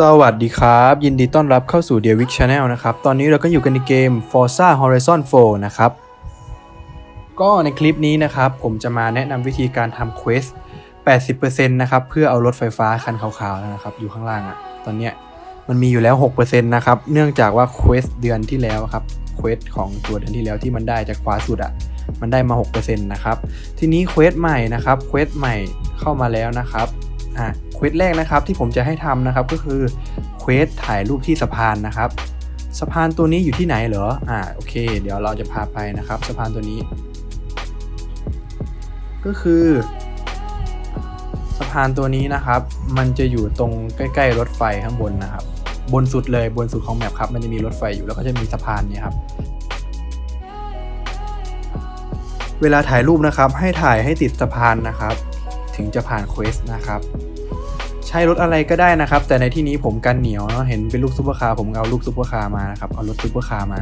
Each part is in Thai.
สวัสดีครับ ยินดีต้อนรับเข้าสู่ d e v i c Channel นะครับ ตอนนี้เราก็อยู่กันในเกม Forza Horizon 4 นะครับ ก็ในคลิปนี้นะครับ ผมจะมาแนะนำวิธีการทำเควส 80%นะครับ เพื่อเอารถไฟฟ้าคันขาวๆนะครับ อยู่ข้างล่างอะ่ะ ตอนเนี้ยมันมีอยู่แล้ว 6%นะครับ เนื่องจากว่าเควสเดือนที่แล้วครับเควสของตัวเดือนที่แล้วที่มันได้จากขวาสุดอะ่ะมันได้มา 6%นะครับ ทีนี้เควสใหม่นะครับเควสใหม่เข้ามาแล้วนะครับ อะเควสแรกนะครับที่ผมจะให้ทำนะครับก็คือเควสถ่ายรูปที่สะพานนะครับสะพานตัวนี้อยู่ที่ไหนเหรออ่าโอเค เดี๋ยวเราจะพาไปนะครับสะพานตัวนี้ ก็คือสะพานตัวนี้นะครับ มันจะอยู่ตรงใกล้ๆรถไฟข้างบนนะครับ บนสุดเลยบนสุดของแมปครับ มันจะมีรถไฟอยู่แล้วก็จะมีสะพานนี่ครับเวลาถ่ายรูปนะครับ ให้ถ่ายให้ติดสะพานนะครับ ถึงจะผ่านเควสนะครับ ใช้รถอะไรก็ได้นะครับ แต่ในที่นี้ผมกันเหนียวเนาะเห็นเป็นรูปซุปเปอร์คาร์ผมเอารูปซุปเปอร์คาร์มานะครับเอารถซุปเปอร์คาร์มา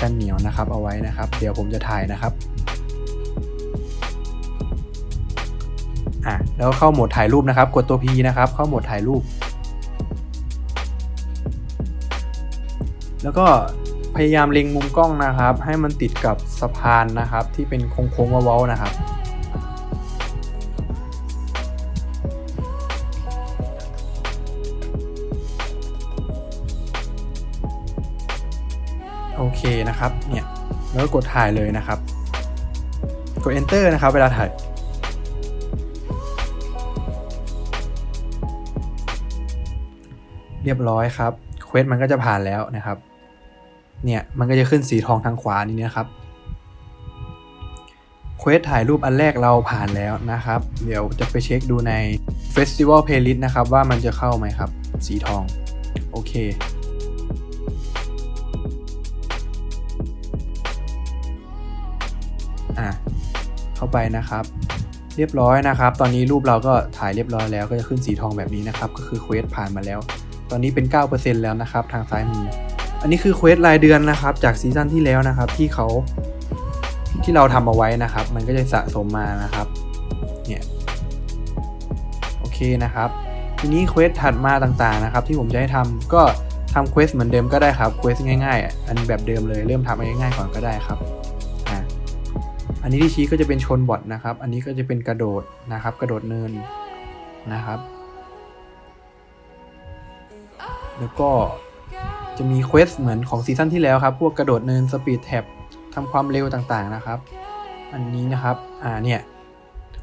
กันเหนียวนะครับ เอาไว้นะครับ เดี๋ยวผมจะถ่ายนะครับอะแล้วเข้าโหมดถ่ายรูปนะครับ กดตัว P นะครับ เข้าโหมดถ่ายรูป แล้วก็พยายามเล็งมุมกล้องนะครับ ให้มันติดกับสะพานนะครับ ที่เป็นโค้งๆเว้าๆนะครับ นะครับ เนี่ย แล้วก็กดถ่ายเลยนะครับ กด enter นะครับ เวลาถ่าย เรียบร้อยครับ เควสมันก็จะผ่านแล้วนะครับ เนี่ย มันก็จะขึ้นสีทองทางขวานี่นะครับ เควสถ่ายรูปอันแรกเราผ่านแล้วนะครับ เดี๋ยวจะไปเช็คดูใน Festival Playlist นะครับ ว่ามันจะเข้าไหมครับ สีทอง โอเค อะเข้าไปนะครับ เรียบร้อยนะครับ ตอนนี้รูปเราก็ถ่ายเรียบร้อยแล้วก็จะขึ้นสีทองแบบนี้นะครับ ก็คือเควสผ่านมาแล้ว ตอนนี้เป็น 9%แล้วนะครับ ทางซ้ายมือ อันนี้คือเควสรายเดือนนะครับ จากซีซั่นที่แล้วนะครับ ที่เขาที่เราทำเอาไว้นะครับ มันก็จะสะสมมานะครับ เนี่ย โอเคนะครับ ทีนี้เควสถัดมาต่างๆนะครับ ที่ผมจะให้ทำก็ทำเควสเหมือนเดิมก็ได้ครับเควสง่ายๆ อันแบบเดิมเลยเริ่มทำง่ายๆก่อนก็ได้ครับ นนี้ที่ชี้ก็จะเป็นชนบอทนะครับ อันนี้ก็จะเป็นกระโดดนะครับ กระโดดเนินนะครับ แล้วก็จะมีเควสเหมือนของซีซั่นที่แล้วครับ พวกกระโดดเนินสปีดแท็บทำความเร็วต่างๆนะครับ อันนี้นะครับ อ่าเนี่ย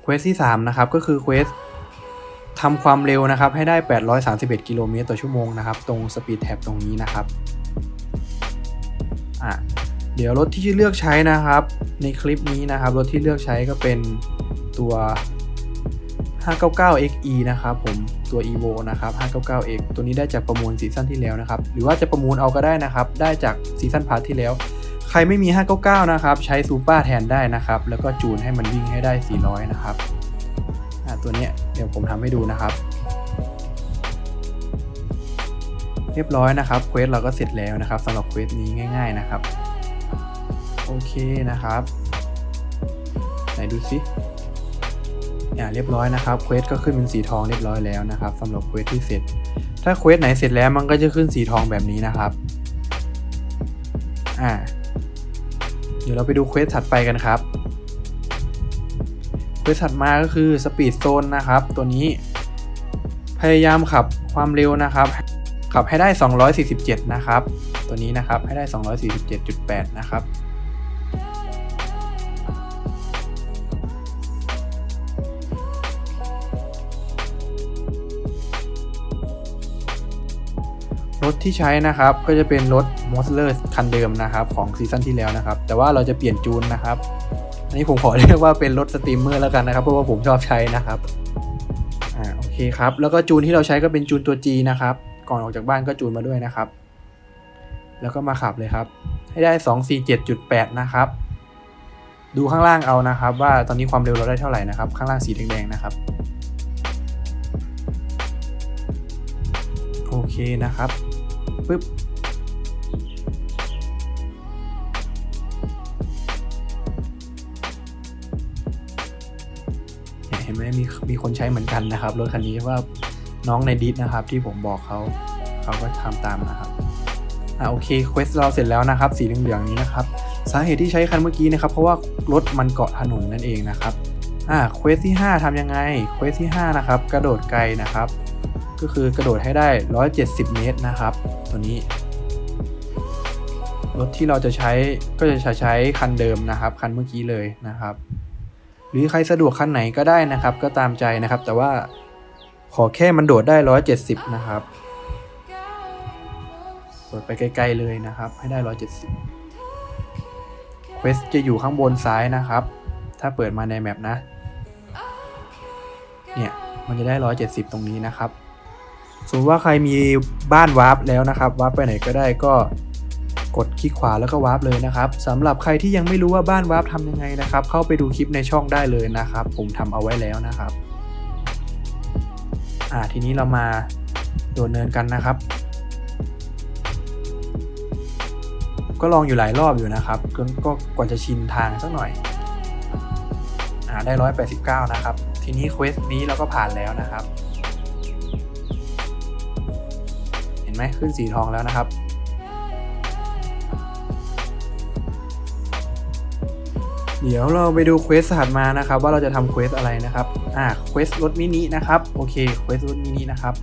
เควสที่ 3 นะครับ ก็คือเควสทำความเร็วนะครับ ให้ได้ 831 กิโลเมตรต่อชั่วโมงนะครับ ตรงสปีดแท็บตรงนี้นะครับ อ่า เดี๋ยวรถที่เลือกใช้นะครับ ในคลิปนี้นะครับ รถที่เลือกใช้ก็เป็นตัว 599XE นะครับผมตัว Evo นะครับ 599X ตัวนี้ได้จากประมูลซีซั่นที่แล้วนะครับ หรือว่าจะประมูลเอาก็ได้นะครับ ได้จากซีซั่นพาร์ทที่แล้ว ใครไม่มี 599 นะครับ ใช้ซูเปอร์แทนได้นะครับ แล้วก็จูนให้มันวิ่งให้ได้ 400 นะครับตัวนี้เดี๋ยวผมทำให้ดูนะครับ เรียบร้อยนะครับเควสเราก็เสร็จแล้วนะครับสำหรับเควสนี้ง่าย ๆ นะครับ โอเคนะครับ ไหนดูสิอ่าเรียบร้อยนะครับเควสก็ขึ้นเป็นสีทองเรียบร้อยแล้วนะครับสำหรับเควสที่เสร็จ ถ้าเควสไหนเสร็จแล้วมันก็จะขึ้นสีทองแบบนี้นะครับอ่าเดี๋ยวเราไปดูเควสถัดไปกันครับเควสถัดมาก็คือสปีดโซนนะครับ ตัวนี้ พยายามขับความเร็วนะครับขับให้ได้ 247 นะครับ ตัวนี้นะครับ ให้ได้ 247.8 นะครับ รถที่ใช้นะครับก็จะเป็นรถ m o s l e r คันเดิมนะครับของซีซั่นที่แล้วนะครับ แต่ว่าเราจะเปลี่ยนจูนนะครับ อันนี้ผมขอเรียกว่าเป็นรถสตรีมเมอร์แล้วกันนะครับ เพราะว่าผมชอบใช้นะครับอ่าโอเคครับแล้วก็จูนที่เราใช้ก็เป็นจูนตัว G นะครับ ก่อนออกจากบ้านก็จูนมาด้วยนะครับ แล้วก็มาขับเลยครับ ให้ได้ 247.8 นะครับ ดูข้างล่างเอานะครับ ว่าตอนนี้ความเร็วเราได้เท่าไหร่นะครับ ข้างล่างสีแดงๆนะครับโอเคนะครับ ปึ๊บเห็นไหมมีมีคนใช้เหมือนกันนะครับรถคันนี้ว่าน้องในดิสนะครับ ที่ผมบอกเขาเขาก็ทำตามนะครับอ่าโอเคเควสเราเสร็จแล้วนะครับ สีเหลืองๆนี้นะครับ สาเหตุที่ใช้คันเมื่อกี้นะครับ เพราะว่ารถมันเกาะถนนนั่นเองนะครับอ่าเควสที่ 5ทำยังไงเควสที่ 5 นะครับ กระโดดไกลนะครับ ก็คือกระโดดให้ได้ 170 เมตรนะครับ ตัวนี้ รถที่เราจะใช้ก็จะใช้คันเดิมนะครับ คันเมื่อกี้เลยนะครับ หรือใครสะดวกคันไหนก็ได้นะครับ ก็ตามใจนะครับ แต่ว่าขอแค่มันโดดได้ 170 นะครับโดดไปไกลๆเลยนะครับ ให้ได้ 170เควสจะอยู่ข้างบนซ้ายนะครับ ถ้าเปิดมาในแมปนะ เนี่ย มันจะได้ 170 ตรงนี้นะครับ สมมติว่าใครมีบ้านวาร์ปแล้วนะครับวาร์ปไปไหนก็ได้ก็กดคลิกขวาแล้วก็วาร์ปเลยนะครับสำหรับใครที่ยังไม่รู้ว่าบ้านวาร์ปทำยังไงนะครับ เข้าไปดูคลิปในช่องได้เลยนะครับ ผมทำเอาไว้แล้วนะครับอ่าทีนี้เรามาโดดเนินกันนะครับ ก็ลองอยู่หลายรอบอยู่นะครับก็ก็กว่าจะชินทางสักหน่อยอ่าได้ 189 นะครับ ทีนี้เควสนี้เราก็ผ่านแล้วนะครับ ไหมขึ้นสีทองแล้วนะครับ เดี๋ยวเราไปดูเควสถัดมานะครับ ว่าเราจะทำเควสอะไรนะครับอ่าเควสรถมินินะครับโอเคเควสรถมินินะครับ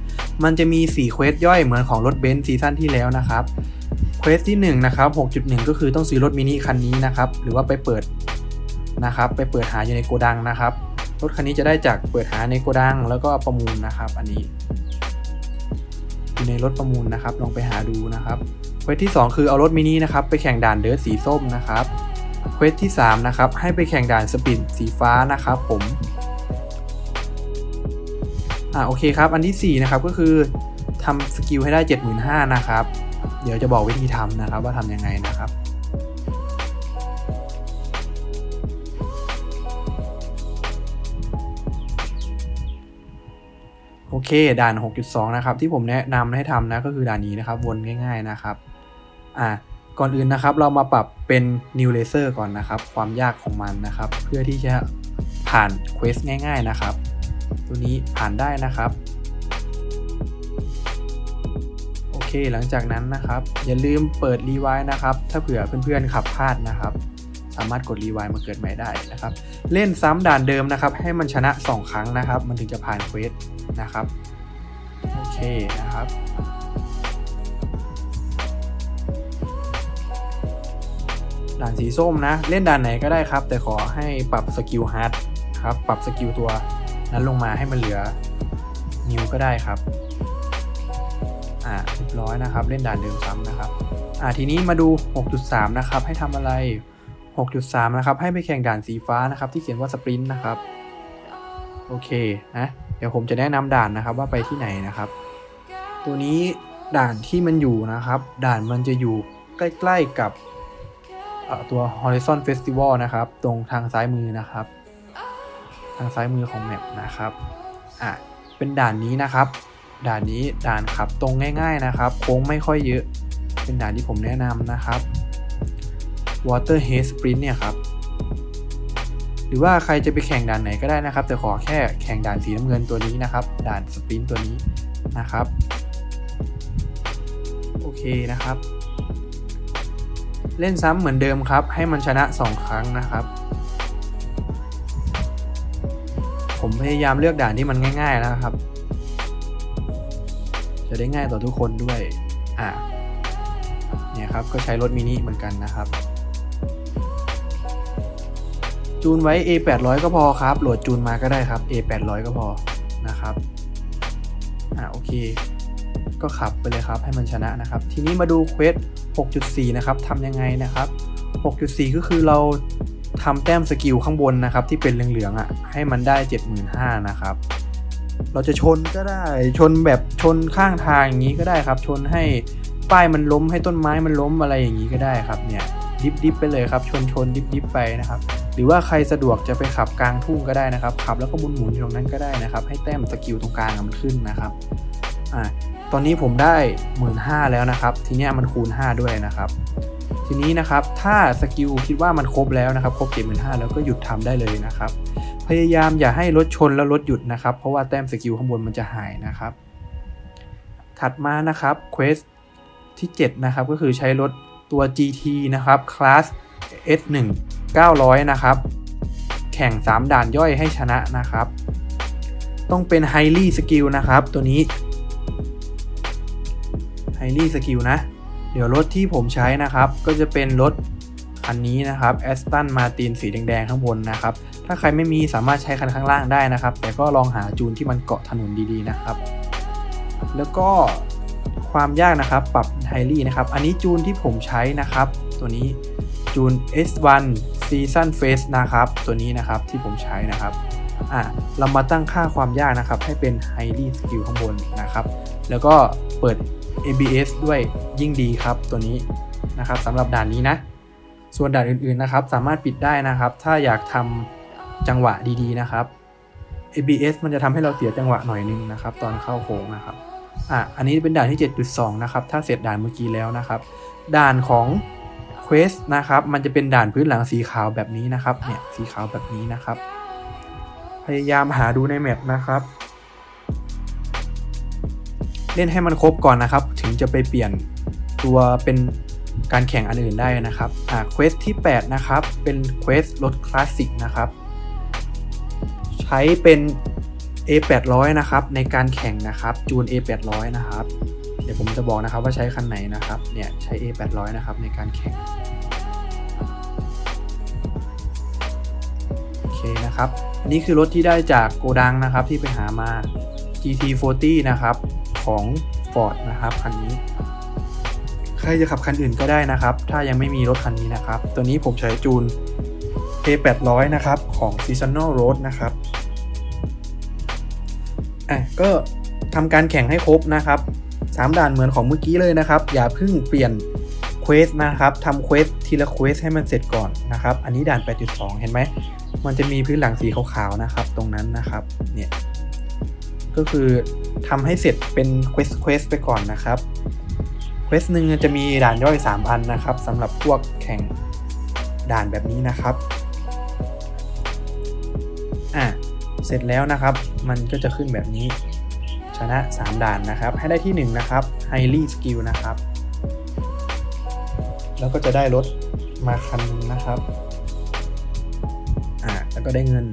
มันจะมี4เควสย่อยเหมือนของรถเบนซ์ซีซั่นที่แล้วนะครับเควสที่1นะครับ6.1 ก็คือต้องซื้อรถมินิคันนี้นะครับหรือว่าไปเปิดนะครับไปเปิดหาอยู่ในโกดังนะครับรถคันนี้จะได้จากเปิดหาในโกดังแล้วก็ประมูลนะครับ อันนี้ อยู่ในรถประมูลนะครับลองไปหาดูนะครับเควสที่ 2 คือเอารถมินินะครับไปแข่งด่านเดิร์สีส้มนะครับเควสที่3นะครับให้ไปแข่งด่านสปินสีฟ้านะครับผมอ่าโอเคครับ อันที่4นะครับก็คือทำสกิลให้ได้ 75,000นะครับ เดี๋ยวจะบอกวิธีทำนะครับว่าทำยังไงนะครับ โอเค ด่าน 6.2 นะครับ ที่ผมแนะนำให้ทำนะก็คือด่านนี้นะครับ วนง่าย ๆนะครับ อ่าก่อนอื่นนะครับเรามาปรับเป็น New Laser ก่อนนะครับ ความยากของมันนะครับ เพื่อที่จะผ่านเควสง่าย ๆนะครับ ตัวนี้ผ่านได้นะครับ โอเคหลังจากนั้นนะครับ อย่าลืมเปิดรีไวล์นะครับ ถ้าเผื่อเพื่อนๆขับพลาดนะครับ สามารถกดรีไวล์มาเกิดใหม่ได้นะครับ เล่นซ้ำด่านเดิมนะครับ ให้มันชนะ 2 ครั้งนะครับ มันถึงจะผ่านเควส นะครับ โอเคนะครับด่านสีส้มนะ เล่นด่านไหนก็ได้ครับ แต่ขอให้ปรับสกิลฮาร์ดครับ ปรับสกิลตัวนั้นลงมาให้มันเหลือนิวก็ได้ครับ อ่าเรียบร้อยนะครับ เล่นด่านเดิมซ้ำนะครับ อ่าทีนี้มาดู 6.3 นะครับ ให้ทำอะไร 6.3 นะครับ ให้ไปแข่งด่านสีฟ้านะครับ ที่เขียนว่าสปรินต์นะครับ โอเคนะ ดี๋ยวผมจะแนะนำด่านนะครับว่าไปที่ไหนนะครับ ตัวนี้ด่านที่มันอยู่นะครับ ด่านมันจะอยู่ใกล้ๆกับตัว Horizon Festival นะครับ ตรงทางซ้ายมือนะครับ ทางซ้ายมือของแมปนะครับอะเป็นด่านนี้นะครับ ด่านนี้ด่านขับตรงง่าย ๆนะครับ โค้งไม่ค่อยเยอะ เป็นด่านที่ผมแนะนำนะครับ Water Haze Sprint เนี่ยครับ หรือว่าใครจะไปแข่งด่านไหนก็ได้นะครับ แต่ขอแค่แข่งด่านสีน้ำเงินตัวนี้นะครับ ด่านสปรินต์ตัวนี้นะครับ โอเคนะครับ เล่นซ้ำเหมือนเดิมครับ ให้มันชนะ 2 ครั้งนะครับ ผมพยายามเลือกด่านที่มันง่ายๆนะครับ จะได้ง่ายต่อทุกคนด้วย อ่าเนี่ยครับ ก็ใช้รถมินิเหมือนกันนะครับ จูนไว้ A 800 ก็พอครับ โหลดจูนมาก็ได้ครับ A 800 ก็พอนะครับ อ่าโอเค ก็ขับไปเลยครับให้มันชนะนะครับ ทีนี้มาดูเควส6.4 นะครับทำยังไงนะครับ 6.4 ก็คือเราทำแต้มสกิลข้างบนนะครับ ที่เป็นเหลืองๆอะ ให้มันได้ 75,000นะครับ เราจะชนก็ได้ชนแบบชนข้างทางอย่างนี้ก็ได้ครับ ชนให้ป้ายมันล้มให้ต้นไม้มันล้มอะไรอย่างนี้ก็ได้ครับเนี่ยดิฟดิฟไปเลยครับ ชนชนดิฟดิฟไปนะครับ หรือว่าใครสะดวกจะไปขับกลางทุ่งก็ได้นะครับ ขับแล้วก็หมุนหมุนอยู่ตรงนั้นก็ได้นะครับ ให้แต้มสกิลตรงกลางมันขึ้นนะครับอ่าตอนนี้ผมได้1 5ื่นแล้วนะครับ ทีนี้มันคูณ 5 ด้วยนะครับ ทีนี้นะครับถ้าสกิลคิดว่ามันครบแล้วนะครับ ครบ75,000แล้วก็หยุดทำได้เลยนะครับ พยายามอย่าให้รถชนแล้วรถหยุดนะครับ เพราะว่าแต้มสกิลข้างบนมันจะหายนะครับ ถัดมานะครับเควสที่ 7 นะครับ ก็คือใช้รถตัว GT นะครับคลาส S1 900 นะครับ แข่ง 3 ด่านย่อยให้ชนะนะครับ ต้องเป็น Highly Skill นะครับ ตัวนี้ Highly Skill นะ เดี๋ยวรถที่ผมใช้นะครับ ก็จะเป็นรถคันนี้นะครับ Aston Martin สีแดงๆข้างบนนะครับ ถ้าใครไม่มีสามารถใช้คันข้างล่างได้นะครับ แต่ก็ลองหาจูนที่มันเกาะถนนดีๆนะครับ แล้วก็ความยากนะครับปรับไฮลี่นะครับ อันนี้จูนที่ผมใช้นะครับ ตัวนี้จูน S1 Season Face นะครับ ตัวนี้นะครับที่ผมใช้นะครับอะเรามาตั้งค่าความยากนะครับ ให้เป็น Highly Skill ข้างบนนะครับ แล้วก็เปิด ABS ด้วยยิ่งดีครับตัวนี้นะครับสำหรับด่านนี้นะ ส่วนด่านอื่นๆนะครับ สามารถปิดได้นะครับ ถ้าอยากทำจังหวะดีๆนะครับ ABS มันจะทำให้เราเสียจังหวะหน่อยนึงนะครับ ตอนเข้าโค้งนะครับอะอันนี้เป็นด่านที่ 7.2 นะครับ ถ้าเสร็จด่านเมื่อกี้แล้วนะครับ ด่านของ Quest นะครับ มันจะเป็นด่านพื้นหลังสีขาวแบบนี้นะครับ เนี่ยสีขาวแบบนี้นะครับ พยายามหาดูในแมปนะครับ เล่นให้มันครบก่อนนะครับ ถึงจะไปเปลี่ยนตัวเป็นการแข่งอันอื่นได้นะครับ อ่า Quest ที่ 8 นะครับ เป็น Quest รถคลาสสิกนะครับ ใช้เป็น A800 นะครับ ในการแข่งนะครับ จูน A800 นะครับ เดี๋ยวผมจะบอกนะครับว่าใช้คันไหนนะครับ เนี่ยใช้ A800 นะครับในการแข่ง โอเคนะครับ อันนี้คือรถที่ได้จากโกดังนะครับที่ไปหามา GT40 นะครับของ Ford นะครับคันนี้ ใครจะขับคันอื่นก็ได้นะครับ ถ้ายังไม่มีรถคันนี้นะครับ ตัวนี้ผมใช้จูน A800 นะครับของ Seasonal Road นะครับอะก็ทำการแข่งให้ครบนะครับ 3 ด่านเหมือนของเมื่อกี้เลยนะครับ อย่าเพิ่งเปลี่ยนเควสนะครับทำเควสทีละเควสให้มันเสร็จก่อนนะครับ อันนี้ด่าน 8.2 เห็นไหม มันจะมีพื้นหลังสีขาวๆนะครับ ตรงนั้นนะครับ เนี่ย ก็คือทำให้เสร็จเป็นเควสเควสไปก่อนนะครับ เควสหนึ่งจะมีด่านย่อย 3 อันนะครับสำหรับพวกแข่งด่านแบบนี้นะครับ อะ เสร็จแล้วนะครับ มันก็จะขึ้นแบบนี้ นะ 3 ด่านนะครับ ให้ได้ที่ 1 นะครับ Highly Skill นะครับ แล้วก็จะได้รถมาคันนึงนะครับ อ่า แล้วก็ได้เงิน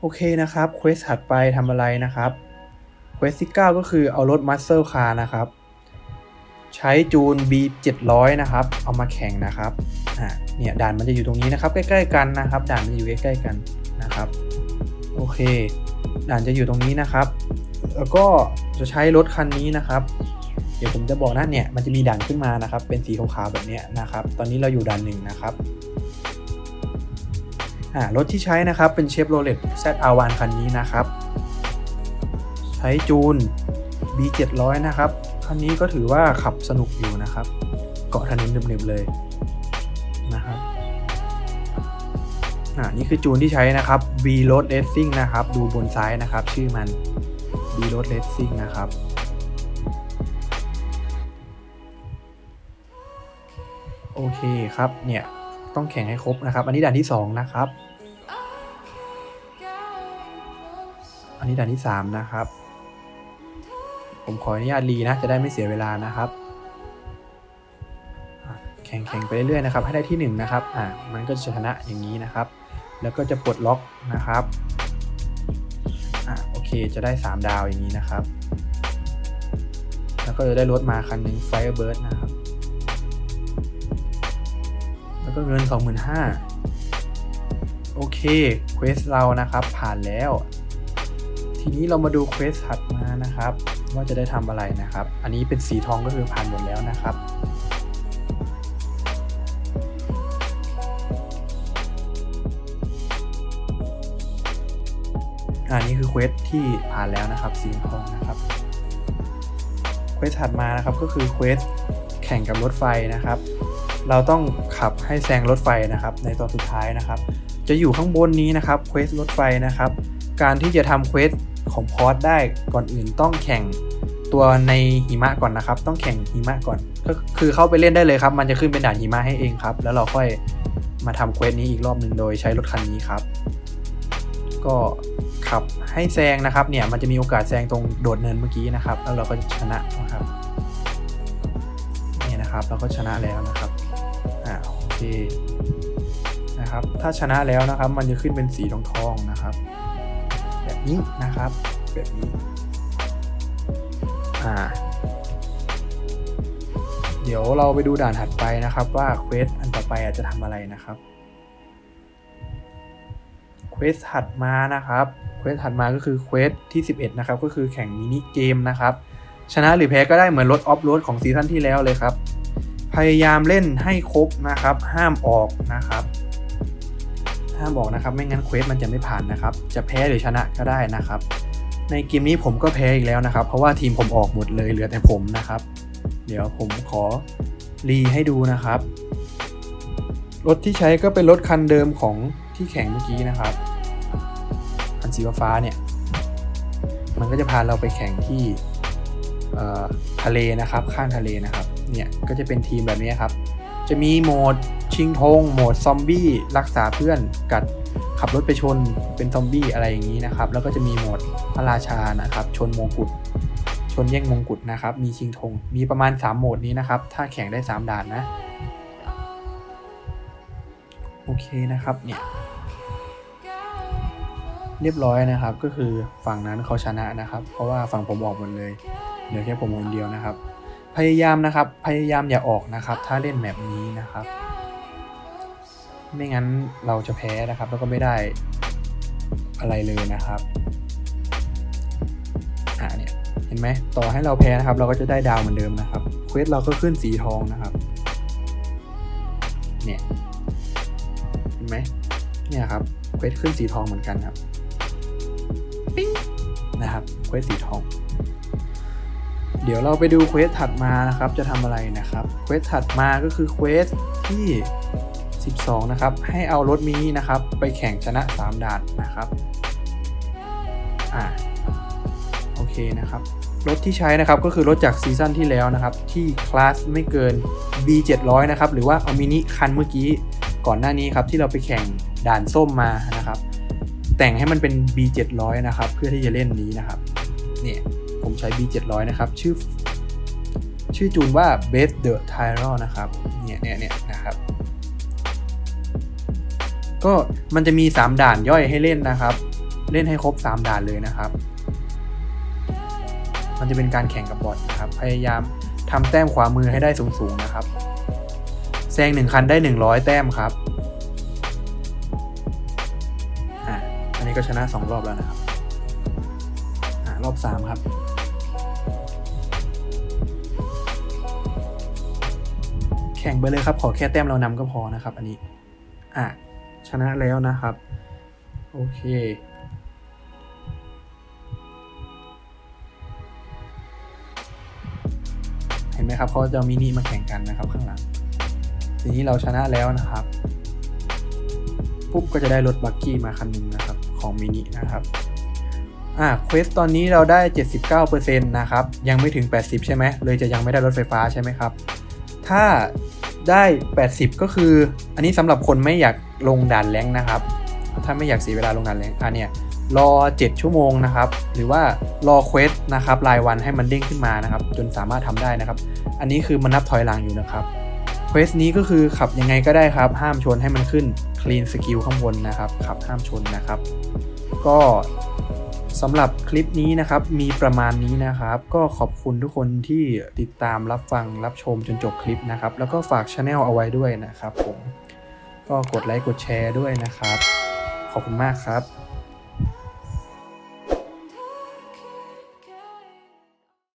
โอเคนะครับ เควสถัดไปทำอะไรนะครับ เควสที่ 9 ก็คือเอารถ Muscle Car นะครับ ใช้จูน B 700นะครับ เอามาแข่งนะครับ อ่า เนี่ยด่านมันจะอยู่ตรงนี้นะครับ ใกล้ ๆ กันนะครับ ด่านมันอยู่ใกล้ ๆ กันนะครับ โอเค ด่านจะอยู่ตรงนี้นะครับ แล้วก็จะใช้รถคันนี้นะครับ เดี๋ยวผมจะบอกนะเนี่ยมันจะมีด่านขึ้นมานะครับ เป็นสีขาวๆแบบนี้นะครับ ตอนนี้เราอยู่ด่านหนึ่งนะครับอ่ารถที่ใช้นะครับเป็นเชฟโรเลต ZR1 คันนี้นะครับ ใช้จูน B 700 นะครับ คันนี้ก็ถือว่าขับสนุกอยู่นะครับ เกาะถนนหนึบๆเลย อ่านี่คือจูนที่ใช้นะครับ B Road Racing นะครับ ดูบนซ้ายนะครับ ชื่อมัน B Road Racing นะครับโอเคครับเนี่ยต้องแข่งให้ครบนะครับ อันนี้ด่านที่ 2 นะครับ อันนี้ด่านที่ 3 นะครับ ผมขออนุญาตรีนะ จะได้ไม่เสียเวลานะครับ แข่งแข่งไปเรื่อยๆนะครับ ให้ได้ที่ 1 นะครับ อ่า มันก็จะชนะอย่างนี้นะครับ แล้วก็จะปลดล็อกนะครับอะโอเคจะได้ 3 ดาวอย่างนี้นะครับ แล้วก็จะได้รถมาคันหนึ่ง Firebird นะครับ แล้วก็เงิน 25,000โอเคเควสเรานะครับผ่านแล้ว ทีนี้เรามาดูเควสถัดมานะครับ ว่าจะได้ทำอะไรนะครับ อันนี้เป็นสีทองก็คือผ่านหมดแล้วนะครับ อันนี้คือเควสที่ผ่านแล้วนะครับสีทองนะครับเควสถัดมานะครับก็คือเควสแข่งกับรถไฟนะครับ เราต้องขับให้แซงรถไฟนะครับในตอนสุดท้ายนะครับ จะอยู่ข้างบนนี้นะครับเควสรถไฟนะครับ การที่จะทำเควสของพอร์ตได้ก่อนอื่นต้องแข่งตัวในหิมะก่อนนะครับ ต้องแข่งหิมะก่อน ก็คือเข้าไปเล่นได้เลยครับ มันจะขึ้นเป็นด่านหิมะให้เองครับ แล้วเราค่อยมาทำเควสนี้อีกรอบหนึ่งโดยใช้รถคันนี้ครับ ก็ ขับให้แซงนะครับเนี่ยมันจะมีโอกาสแซงตรงโดดเนินเมื่อกี้นะครับ แล้วเราก็ชนะนะครับนี่นะครับเราก็ชนะแล้วนะครับอ่าโอเคนะครับถ้าชนะแล้วนะครับ มันจะขึ้นเป็นสีทองทองนะครับ แบบนี้นะครับ แบบนี้อ่าเดี๋ยวเราไปดูด่านถัดไปนะครับ ว่าเควสอันต่อไปอาจจะทำอะไรนะครับเควสถัดมานะครับ เควสถัดมาก็คือเควสที่ 11 นะครับ ก็คือแข่งมินิเกมนะครับ ชนะหรือแพ้ก็ได้เหมือนรถออฟโรดของซีซั่นที่แล้วเลยครับ พยายามเล่นให้ครบนะครับ ห้ามออกนะครับ ห้ามออกนะครับ ไม่งั้นเควสมันจะไม่ผ่านนะครับ จะแพ้หรือชนะก็ได้นะครับ ในเกมนี้ผมก็แพ้อีกแล้วนะครับ เพราะว่าทีมผมออกหมดเลยเหลือแต่ผมนะครับ เดี๋ยวผมขอรีให้ดูนะครับ รถที่ใช้ก็เป็นรถคันเดิมของที่แข่งเมื่อกี้นะครับ สีฟ้าเนี่ย มันก็จะพาเราไปแข่งที่ทะเลนะครับ ข้างทะเลนะครับ เนี่ย ก็จะเป็นทีมแบบนี้ครับ จะมีโหมดชิงธงโหมดซอมบี้รักษาเพื่อนกัดขับรถไปชนเป็นซอมบี้อะไรอย่างนี้นะครับ แล้วก็จะมีโหมดพระราชานะครับ ชนมงกุฎชนแย่งมงกุฎนะครับ มีชิงธง มีประมาณ 3 โหมดนี้นะครับ ถ้าแข่งได้ 3 ด่านนะ โอเคนะครับ เนี่ย เรียบร้อยนะครับ ก็คือฝั่งนั้นเขาชนะนะครับ เพราะว่าฝั่งผมออกหมดเลยเหลือแค่ผมคนเดียวนะครับ พยายามนะครับ พยายามอย่าออกนะครับ ถ้าเล่นแบบนี้นะครับ ไม่งั้นเราจะแพ้นะครับ แล้วก็ไม่ได้อะไรเลยนะครับอ่าเนี่ยเห็นไหมต่อให้เราแพ้นะครับ เราก็จะได้ดาวเหมือนเดิมนะครับเควสเราก็ขึ้นสีทองนะครับเนี่ยเห็นไหมเนี่ยครับเควสขึ้นสีทองเหมือนกันครับ นะครับเควสสีทอง เดี๋ยวเราไปดูเควสถัดมานะครับ จะทำอะไรนะครับเควสถัดมาก็คือเควสที่ 12 นะครับ ให้เอารถมินินะครับ ไปแข่งชนะ 3ด่านนะครับอ่าโอเคนะครับรถที่ใช้นะครับก็คือรถจากซีซั่นที่แล้วนะครับ ที่คลาสไม่เกิน B700 นะครับ หรือว่าเอามินิคันเมื่อกี้ก่อนหน้านี้ครับ ที่เราไปแข่งด่านส้มมานะครับ แต่งให้มันเป็น B700 นะครับ เพื่อที่จะเล่นนี้นะครับ เนี่ยผมใช้ B700 นะครับ ชื่อ ชื่อจูนว่า Best the Tyrell นะครับ เนี่ยเนี่ยเนี่ยนะครับ ก็มันจะมี 3 ด่านย่อยให้เล่นนะครับ เล่นให้ครบ 3 ด่านเลยนะครับ มันจะเป็นการแข่งกับบอทนะครับ พยายามทำแต้มขวามือให้ได้สูงๆนะครับแซงหนึ่งคันได้ 100 แต้มครับ นี้ก็ชนะ2รอบแล้วนะครับอรอบ3ครับ แข่งไปเลยครับ ขอแค่แต้มเรานำก็พอนะครับ อันนี้ อะ ชนะแล้วนะครับ โอเคเห็นไหมครับเขาจะเอามินิมาแข่งกันนะครับข้างหลัง ทีนี้เราชนะแล้วนะครับ ปุ๊บก็จะได้รถบักกี้มาคันหนึงนะครับ ของมินินะครับอ่าเควสตอนนี้เราได้ 79%นะครับ ยังไม่ถึง 80 ใช่ไหมเลยจะยังไม่ได้รถไฟฟ้าใช่ไหมครับ ถ้าได้ 80 ก็คือ อันนี้สำหรับคนไม่อยากลงด่านแรงนะครับ ถ้าไม่อยากเสียเวลาลงด่านแรงอะเนี่ยรอ 7 ชั่วโมงนะครับ หรือว่ารอเควสนะครับรายวันให้มันเด้งขึ้นมานะครับ จนสามารถทำได้นะครับ อันนี้คือมันนับถอยหลังอยู่นะครับ เควสนี้ก็คือขับยังไงก็ได้ครับ ห้ามชนให้มันขึ้น clean skill ข้างบนนะครับขับห้ามชนนะครับ ก็สำหรับคลิปนี้นะครับ มีประมาณนี้นะครับ ก็ขอบคุณทุกคนที่ติดตามรับฟังรับชมจนจบคลิปนะครับ แล้วก็ฝากช anel เอาไว้ด้วยนะครับผม ก็กดไลค์กดแชร์ด้วยนะครับ ขอบคุณมากครับ